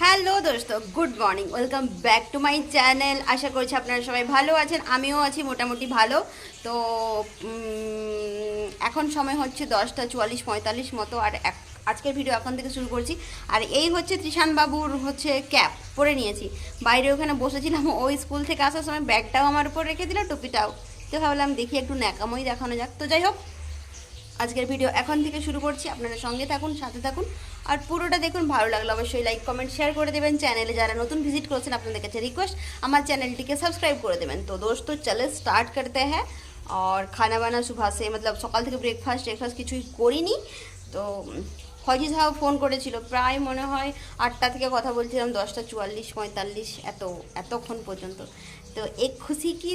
Hello দোস্ত, good morning, welcome back to my channel. আশা করছি আপনারা সবাই ভালো আছেন, আমিও আছি মোটামুটি ভালো। তো এখন সময় হচ্ছে দশটা চুয়াল্লিশ পঁয়তাল্লিশ মতো, আর এক- আজকের ভিডিও এখন থেকে শুরু করছি। আর এই হচ্ছে বাবুর হচ্ছে ক্যাপ পরে নিয়েছি। বাইরে ওখানে বসেছিলাম ওই স্কুল থেকে আসার সময় ব্যাগটাও আমার উপর রেখে দিল, টুপিটাও। তো ভাবলাম দেখি একটু ন্যাকামই দেখানো যাক। তো যাই হোক, আজকের ভিডিও এখন থেকে শুরু করছি। আপনারা সঙ্গে থাকুন, সাথে থাকুন। আর পুরোটা দেখুন ভালো লাগলো অবশ্যই লাইক কমেন্ট শেয়ার করে দেবেন চ্যানেলে যারা নতুন ভিজিট করেছেন আপনাদের কাছে রিকোয়েস্ট আমার চ্যানেলটিকে সাবস্ক্রাইব করে দেবেন তো দোস্ত চলে স্টার্ট করতে হ্যাঁ আর খানা বানা সুভা সে মতলব সকাল থেকে ব্রেকফাস্ট ব্রেকফাস্ট কিছুই করিনি তো ফজি সাহেব ফোন করেছিল প্রায় মনে হয় আটটা থেকে কথা বলছিলাম দশটা চুয়াল্লিশ পঁয়তাল্লিশ এত এতক্ষণ পর্যন্ত তো এক খুশি কি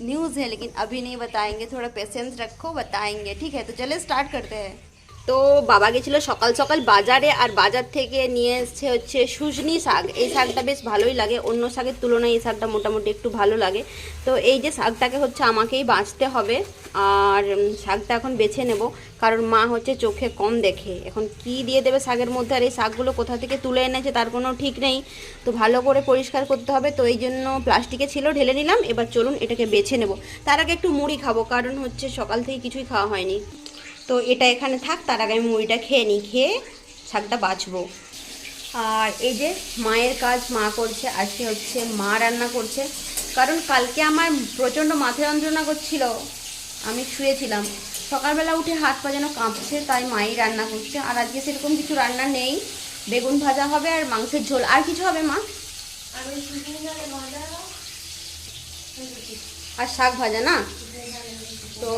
न्यूज़ है लेकिन अभी नहीं बताएंगे थोड़ा पेशेंस रखो बताएंगे ठीक है तो चले स्टार्ट करते हैं তো বাবা গেছিল সকাল সকাল বাজারে, আর বাজার থেকে নিয়ে এসছে হচ্ছে সুজনি শাক। এই শাকটা বেশ ভালোই লাগে, অন্য শাকের তুলনায় এই শাকটা মোটামুটি একটু ভালো লাগে। তো এই যে শাকটাকে হচ্ছে আমাকেই বাঁচতে হবে, আর শাকটা এখন বেছে নেব, কারণ মা হচ্ছে চোখে কম দেখে। এখন কি দিয়ে দেবে শাকের মধ্যে, আর এই শাকগুলো কোথা থেকে তুলে এনেছে তার কোনো ঠিক নেই। তো ভালো করে পরিষ্কার করতে হবে, তো এই জন্য প্লাস্টিকে ছিল, ঢেলে নিলাম, এবার চলুন এটাকে বেছে নেব। তার আগে একটু মুড়ি খাব, কারণ হচ্ছে সকাল থেকে কিছুই খাওয়া হয়নি। তো এটা এখানে থাক তার আগে আমি মুড়িটা খেয়ে নিই খেয়ে শাকটা বাছবো। আর এই যে মায়ের কাজ মা করছে আজকে হচ্ছে মা রান্না করছে। কারণ কালকে আমার প্রচণ্ড মাথা যন্ত্রণা করছিল। আমি শুয়েছিলাম। সকালবেলা উঠে হাত পা যেন কাঁপছে তাই মাই রান্না করছে। আর আজকে সেরকম কিছু রান্না নেই। বেগুন ভাজা হবে আর মাংসের ঝোল। আর কিছু হবে মা? আর শাক ভাজা না? তো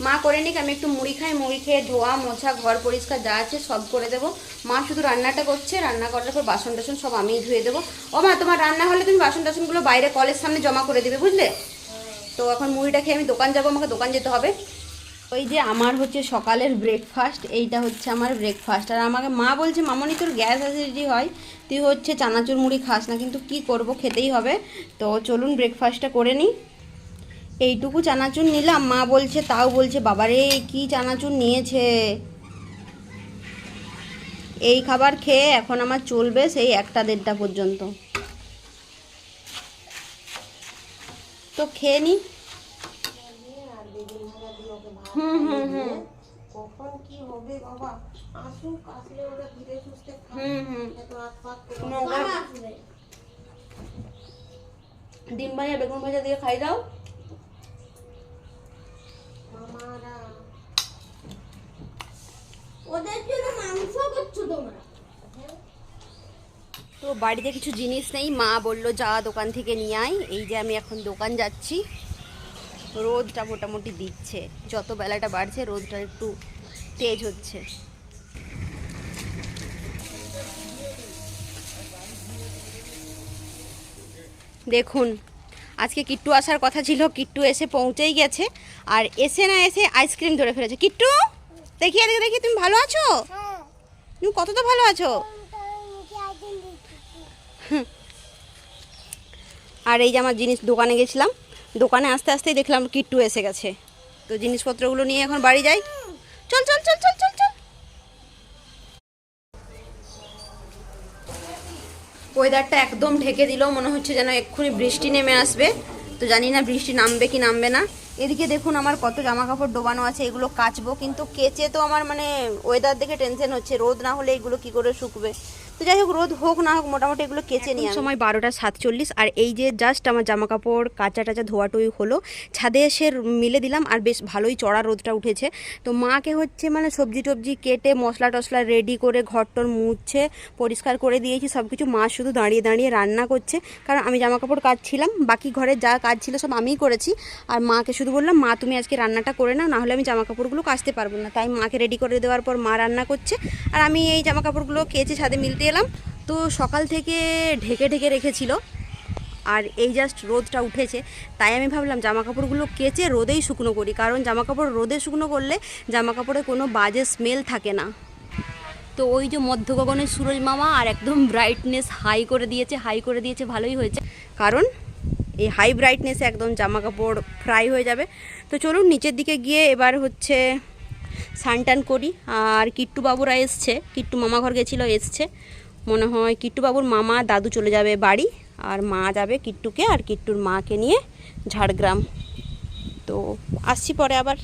মা করে নিক, আমি একটু মুড়ি খাই, মুড়ি খেয়ে ধোয়া, মোছা, ঘর পরিষ্কার যা আছে সব করে দেবো। মা শুধু রান্নাটা করছে, রান্না করার পর বাসন টাসন সব আমিই ধুয়ে দেবো। ও মা, তোমার রান্না হলে তুমি বাসন টাসনগুলো বাইরে কলের সামনে জমা করে দেবে, বুঝলে? তো এখন মুড়িটা খেয়ে আমি দোকান যাব, আমাকে দোকান যেতে হবে। ওই যে আমার হচ্ছে সকালের ব্রেকফাস্ট এইটা হচ্ছে আমার ব্রেকফাস্ট আর আমাকে মা বলছে, মামনি, তোর গ্যাস অ্যাসিডিটি হয়, তুই হচ্ছে চানাচুর মুড়ি খাস না, কিন্তু কি করব, খেতেই হবে। তো চলুন ব্রেকফাস্টটা করে নিই। এইটুকু চানাচুর নিলাম। মা বলছে তাও বলছে বাবারে কি চানাচুর নিয়েছে? এই খাবার খেয়ে এখন আমার চলবে সেই একটা দেড়টা পর্যন্ত। তো খেয়ে নি। হুম হুম হুম। কখন কি হবে বাবা? আসুক আসলে ওরা ধীরে সুস্থে হুম হুম। ডিম ভাজা বেগুন ভাজা দিয়ে খাই দাও। তো বাড়িতে কিছু জিনিস নেই। মা বলল, যা দোকান থেকে নিয়ে আয়। এই যে আমি এখন দোকান যাচ্ছি। রোদটা মোটামুটি দিচ্ছে। যত বেলাটা বাড়ছে, রোদটা একটু তেজ হচ্ছে। দেখুন, আজকে কিট্টু আসার কথা ছিল। কিট্টু এসে পৌঁছেই গেছে। আর এসে না এসে আইসক্রিম ধরে ফেলেছে। কিট্টু! দেখি এদিকে দেখি তুমি ভালো আছো? তুমি কত তো ভালো আছো? আর এই যে আমার জিনিস দোকানে গেছিলাম দোকানে আস্তে আস্তেই দেখলাম কিট্টু এসে গেছে। তো জিনিসপত্রগুলো নিয়ে এখন বাড়ি যাই। চল চল চল চল চল চল। ওয়েদারটা একদম ঢেকে দিল মনে হচ্ছে যেন এক্ষুনি বৃষ্টি নেমে আসবে। তো জানি না বৃষ্টি নামবে কি নামবে না। এদিকে দেখুন আমার কত জামা কাপড় ডোবানো আছে, এগুলো কাচবো, কিন্তু কেচে তো আমার মানে ওয়েদার দেখে টেনশন হচ্ছে। রোদ না হলে এগুলো কি করে শুকবে? তো যাই হোক রোদ হোক না হোক মোটামুটি এগুলো কেচে নিয়ে সময় বারোটা সাতচল্লিশ আর এই যে জাস্ট আমার জামা কাপড় কাঁচা টাচা ধোয়াটুই হলো ছাদে এসে মিলে দিলাম আর বেশ ভালোই চড়া রোদটা উঠেছে। তো মাকে হচ্ছে মানে সবজি টবজি কেটে মশলা টশলা রেডি করে ঘরটর মুছছে পরিষ্কার করে দিয়েছি সব কিছু মা শুধু দাঁড়িয়ে দাঁড়িয়ে রান্না করছে। কারণ আমি জামা কাপড় কাচছিলাম বাকি ঘরে যা কাজ ছিল সব আমিই করেছি। আর মাকে শুধু বললাম মা তুমি আজকে রান্নাটা করে নাও নাহলে আমি জামা কাপড়গুলো কাচতে পারব না। তাই মাকে রেডি করে দেওয়ার পর মা রান্না করছে। আর আমি এই জামা কাপড়গুলো কেচে ছাদে মিলতে এলাম। তো সকাল থেকে ঢেকে ঢেকে রেখেছিল। আর এই জাস্ট রোদটা উঠেছে। তাই আমি ভাবলাম জামা কাপড়গুলো কেচে রোদেই শুকনো করি। কারণ জামা কাপড় রোদে শুকনো করলে জামা কাপড়ে কোনো বাজে স্মেল থাকে না। তো ওই যে মধ্য গগনের সুরজ মামা আর একদম ব্রাইটনেস হাই করে দিয়েছে হাই করে দিয়েছে, ভালোই হয়েছে। কারণ এই হাই ব্রাইটনেসে একদম জামা কাপড় ফ্রাই হয়ে যাবে। তো চলুন নিচের দিকে গিয়ে এবার হচ্ছে টান করি। আর কিট্টু বাবুরা এসছে। কিট্টু মামা ঘর গেছিল, এসছে। মনে হয় কিট্টু বাবুর মামা দাদু চলে যাবে বাড়ি, আর মা যাবে কিট্টুকে আর কিট্টুর মাকে নিয়ে ঝাড়গ্রাম। তো আসছি পরে আবার।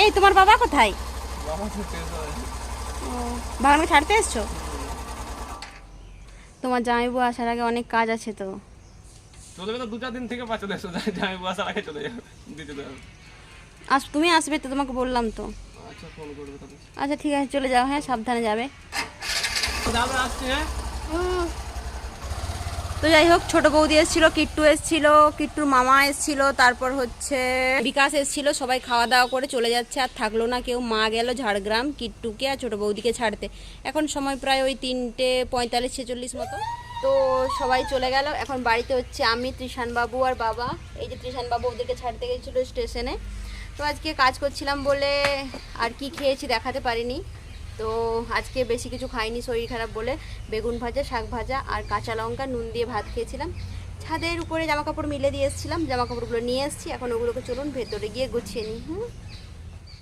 এই, তোমার বাবা কোথায়? ও বাগানে ছাড়তে এসছো? তোমার জামাইবু আসার আগে অনেক কাজ আছে তো। চলে দু চার দিন থেকে বা চলে এসো যাই আগে চলে যাবে, দিতে আস, তুমি আসবে তো, তোমাকে বললাম তো। আচ্ছা ঠিক আছে, চলে যাও হ্যাঁ সাবধানে যাবে। তো যাই হোক, ছোট বৌদি এসেছিল, কিট্টু এসেছিল, কিট্টুর মামা এসেছিল, তারপর হচ্ছে বিকাশ এসেছিল, সবাই খাওয়া দাওয়া করে চলে যাচ্ছে, আর থাকল না কেউ, মা গেল ঝাড়গ্রাম কিট্টুকে আর ছোট বৌদিকে ছাড়তে। এখন সময় প্রায় ওই তিনটে পঁয়তাল্লিশ, ছেচল্লিশ মতো। তো সবাই চলে গেল, এখন বাড়িতে হচ্ছে আমি বাবু আর বাবা। এই যে বাবু ওদেরকে ছাড়তে গেছিল স্টেশনে। তো আজকে কাজ করছিলাম বলে আর কি খেয়েছি দেখাতে পারিনি। তো আজকে বেশি কিছু খাইনি, শরীর খারাপ বলে। বেগুন ভাজা, শাক ভাজা আর কাঁচা লঙ্কা, নুন দিয়ে ভাত খেয়েছিলাম। ছাদের উপরে জামা কাপড় মিলে দিয়ে এসেছিলাম জামা কাপড়গুলো নিয়ে এসেছি। এখন ওগুলোকে চলুন ভেতরে গিয়ে গুছিয়ে নিই, হুম।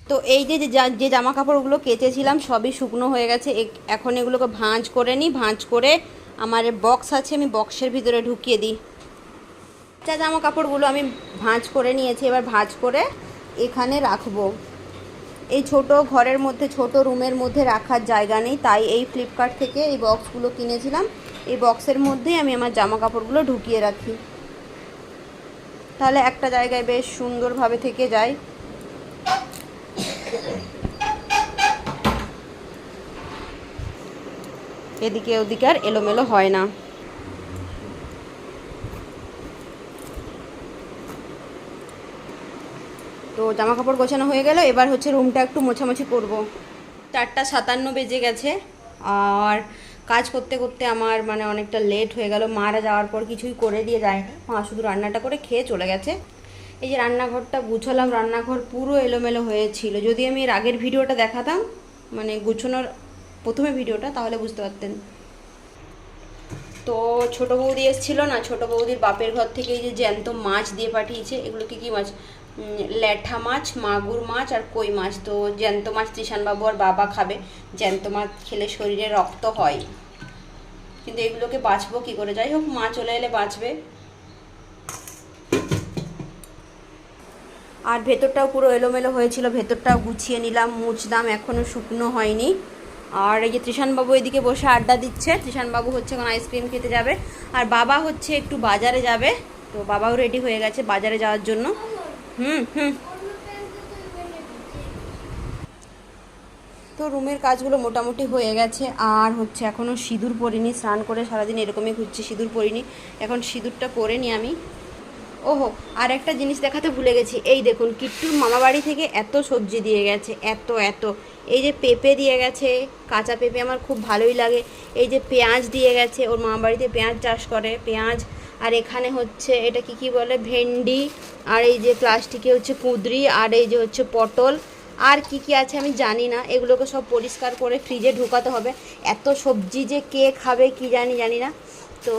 তো এই যে যে জামা কাপড়গুলো কেচেছিলাম সবই শুকনো হয়ে গেছে। এখন এগুলোকে ভাঁজ করে নিই। ভাঁজ করে আমার বক্স আছে, আমি বক্সের ভিতরে ঢুকিয়ে দিই। যা জামা কাপড়গুলো আমি ভাঁজ করে নিয়েছি, এবার ভাঁজ করে এখানে রাখব। এই ছোট ঘরের মধ্যে, ছোট রুমের মধ্যে রাখার জায়গা নেই, তাই এই ফ্লিপকার্ট থেকে এই বক্সগুলো কিনেছিলাম। এই বক্সের মধ্যেই আমি আমার জামা কাপড়গুলো ঢুকিয়ে রাখি। তাহলে একটা জায়গায় বেশ সুন্দরভাবে থেকে যায়। এদিকে ওদিকে আর এলোমেলো হয় না। তো জামা কাপড় গোছানো হয়ে গেল, এবার হচ্ছে রুমটা একটু মোছামুছি করব। চারটা সাতান্ন বেজে গেছে, আর কাজ করতে করতে আমার মানে অনেকটা লেট হয়ে গেল। মারা যাওয়ার পর কিছুই করে দিয়ে যায় না মা শুধু রান্নাটা করে খেয়ে চলে গেছে। এই যে রান্নাঘরটা গুছালাম, রান্নাঘর পুরো এলোমেলো হয়েছিল। যদি আমি এর আগের ভিডিওটা দেখাতাম মানে গুছানোর প্রথমে ভিডিওটা, তাহলে বুঝতে পারতেন। তো ছোট বৌদি এসেছিল না, ছোট বৌদির বাপের ঘর থেকে এই যে জ্যান্ত মাছ দিয়ে পাঠিয়েছে। এগুলো কি কি মাছ? ল্যাঠা মাছ, মাগুর মাছ আর কই মাছ? তো জ্যান্ত মাছ বাবু আর বাবা খাবে। জ্যান্ত মাছ খেলে শরীরে রক্ত হয়। কিন্তু এগুলোকে বাঁচবো কি করে? যাই হোক, মা চলে এলে বাঁচবে। আর ভেতরটাও পুরো এলোমেলো হয়েছিল। ভেতরটাও গুছিয়ে নিলাম মুছদাম এখনও শুকনো হয়নি। আর এই যে ত্রিশানবাবু এদিকে বসে আড্ডা দিচ্ছে। ত্রিশানবাবু হচ্ছে এখন আইসক্রিম খেতে যাবে। আর বাবা হচ্ছে একটু বাজারে যাবে। তো বাবাও রেডি হয়ে গেছে বাজারে যাওয়ার জন্য। হুম হুম। তো রুমের কাজগুলো মোটামুটি হয়ে গেছে। আর হচ্ছে এখনও সিঁদুর পরিনি, স্নান করে সারাদিন এরকমই ঘুরছি, সিঁদুর পরিনি। এখন সিঁদুরটা পরে নি আমি। ওহো, আর একটা জিনিস দেখাতে ভুলে গেছি। এই দেখুন, কিট্টুর মামা বাড়ি থেকে এত সবজি দিয়ে গেছে, এত এত। এই যে পেঁপে দিয়ে গেছে, কাঁচা পেঁপে আমার খুব ভালোই লাগে। এই যে পেঁয়াজ দিয়ে গেছে, ওর মামা বাড়িতে পেঁয়াজ চাষ করে, পেঁয়াজ আর এখানে হচ্ছে, এটা কি কি বলে, ভেন্ডি, আর এই যে প্লাস্টিকে হচ্ছে কুঁদরি, আর এই যে হচ্ছে পটল, আর কি কি আছে আমি জানি না, এগুলোকে সব পরিষ্কার করে ফ্রিজে ঢুকাতে হবে। এত সবজি যে কে খাবে কি জানি জানি না। তো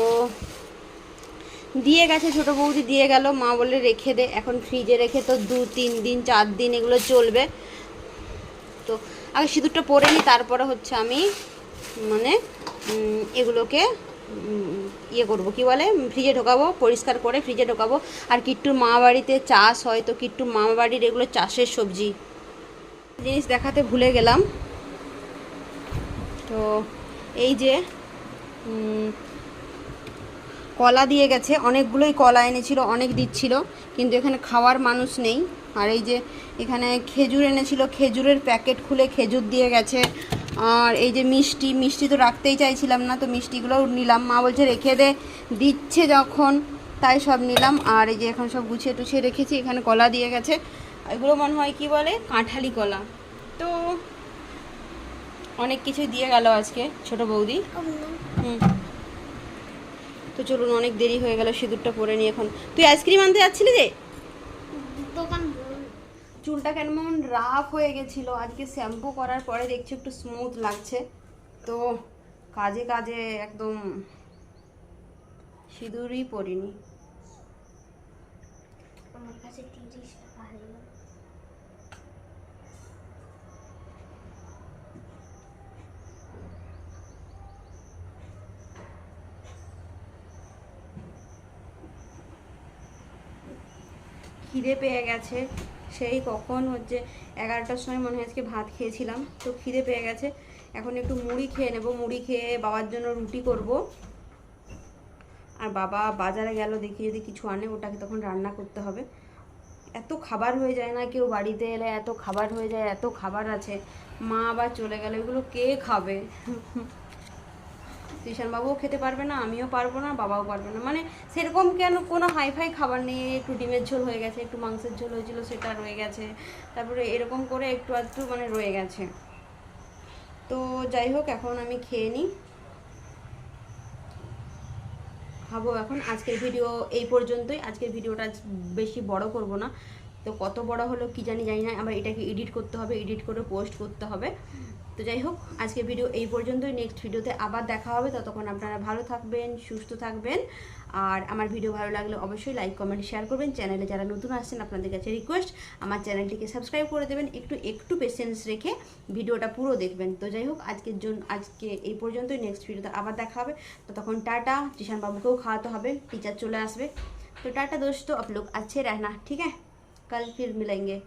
দিয়ে গেছে, ছোটো বৌদি দিয়ে গেল, মা বলে রেখে দে, এখন ফ্রিজে রেখে তো দু, তিন দিন, চার দিন এগুলো চলবে। তো আগে সিঁদুরটা পরে নিই তারপরে হচ্ছে আমি মানে এগুলোকে ইয়ে করব, কি বলে? ফ্রিজে ঢোকাবো, পরিষ্কার করে ফ্রিজে ঢোকাবো। আর কিট্টুর মা বাড়িতে চাষ হয়, তো কিট্টুর মামা বাড়ির এগুলো চাষের সবজি। জিনিস দেখাতে ভুলে গেলাম। তো এই যে কলা দিয়ে গেছে। অনেকগুলোই কলা এনেছিল, অনেক দিচ্ছিল, কিন্তু এখানে খাওয়ার মানুষ নেই। আর এই যে, এখানে খেজুর এনেছিল, খেজুরের প্যাকেট খুলে খেজুর দিয়ে গেছে। আর এই যে মিষ্টি মিষ্টি তো রাখতেই চাইছিলাম না, তো মিষ্টিগুলোও নিলাম। মা বলছে, রেখে দে। দিচ্ছে যখন, তাই সব নিলাম। আর এই যে এখন সব গুছিয়ে টুছিয়ে রেখেছি, এখানে কলা দিয়ে গেছে। এগুলো মনে হয় কি বলে? কাঁঠালি কলা। তো অনেক কিছু দিয়ে গেল আজকে, ছোট বৌদি। হুম। তো চলুন, অনেক দেরি হয়ে গেল, সিঁদুরটা পরে নিয়ে এখন। তুই আইসক্রিম আনতে যাচ্ছিলি যে। চুলটা কেমন রাফ হয়ে গেছিল। আজকে শ্যাম্পু করার পরে দেখছি একটু স্মুথ লাগছে। তো কাজে কাজে একদম সিঁদুরই পরিনি। খিদে পেয়ে গেছে। সেই কখন হচ্ছে এগারোটার সময় মনে হয় আজকে ভাত খেয়েছিলাম, তো খিদে পেয়ে গেছে। এখন একটু মুড়ি খেয়ে নেব, মুড়ি খেয়ে বাবার জন্য রুটি করব। আর বাবা বাজারে গেল, দেখি যদি কিছু আনে, ওটাকে তখন রান্না করতে হবে। এত খাবার হয়ে যায় না কেউ বাড়িতে এলে, এত খাবার হয়ে যায়, এত খাবার আছে। মা আবার চলে গেলে, এগুলো কে খাবে? বাবুও খেতে পারবে না, আমিও পারব না, বাবাও পারবে না। মানে সেরকম কেন কোনো হাইফাই খাবার নেই, একটু ডিমের ঝোল হয়ে গেছে, একটু মাংসের ঝোল হয়েছিল, সেটা রয়ে গেছে। তারপরে এরকম করে একটু আধটু মানে রয়ে গেছে। তো যাই হোক, এখন আমি খেয়ে নিই। খাব এখন। আজকের ভিডিও এই পর্যন্তই। আজকের ভিডিওটা বেশি বড় করব না। তো কত বড় হলো কি জানি জানি না আবার এটাকে এডিট করতে হবে এডিট করে পোস্ট করতে হবে তো যাই হোক আজকের ভিডিও এই পর্যন্তই নেক্সট ভিডিওতে আবার দেখা হবে ততক্ষণ আপনারা ভালো থাকবেন সুস্থ থাকবেন আর আমার ভিডিও ভালো লাগলে অবশ্যই লাইক কমেন্ট শেয়ার করবেন চ্যানেলে যারা নতুন আসছেন আপনাদের কাছে রিকোয়েস্ট আমার চ্যানেলটিকে সাবস্ক্রাইব করে দেবেন একটু একটু পেশেন্স রেখে ভিডিওটা পুরো দেখবেন তো যাই হোক আজকের জন্য আজকে এই পর্যন্তই নেক্সট ভিডিওতে আবার দেখা হবে তো তখন টাটা জিশান বাবুকেও খাওয়াতে হবে টিচার চলে আসবে तो टाटा दोस्तों आप लोग अच्छे रहना ठीक है कल फिर मिलेंगे।